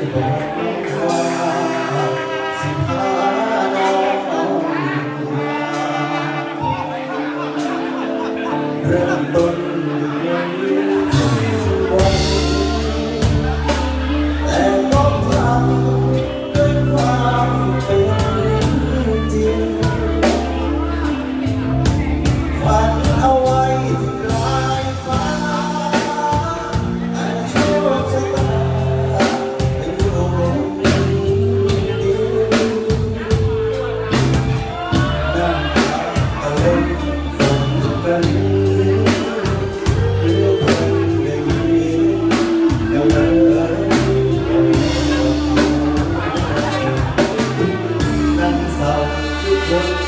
สิบอกว่าสิพาน้องมาเริ่มต้น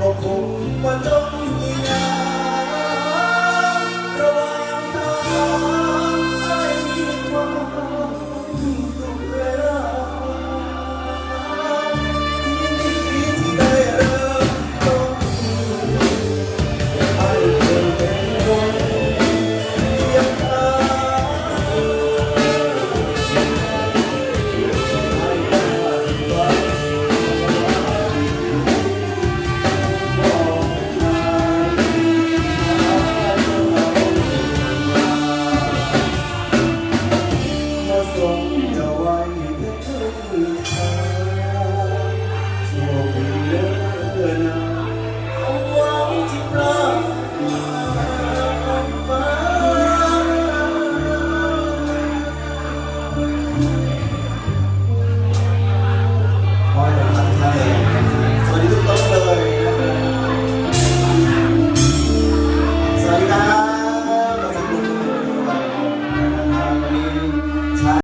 ก็คงว่าจงมีงานระหว่างทางไอ้ความ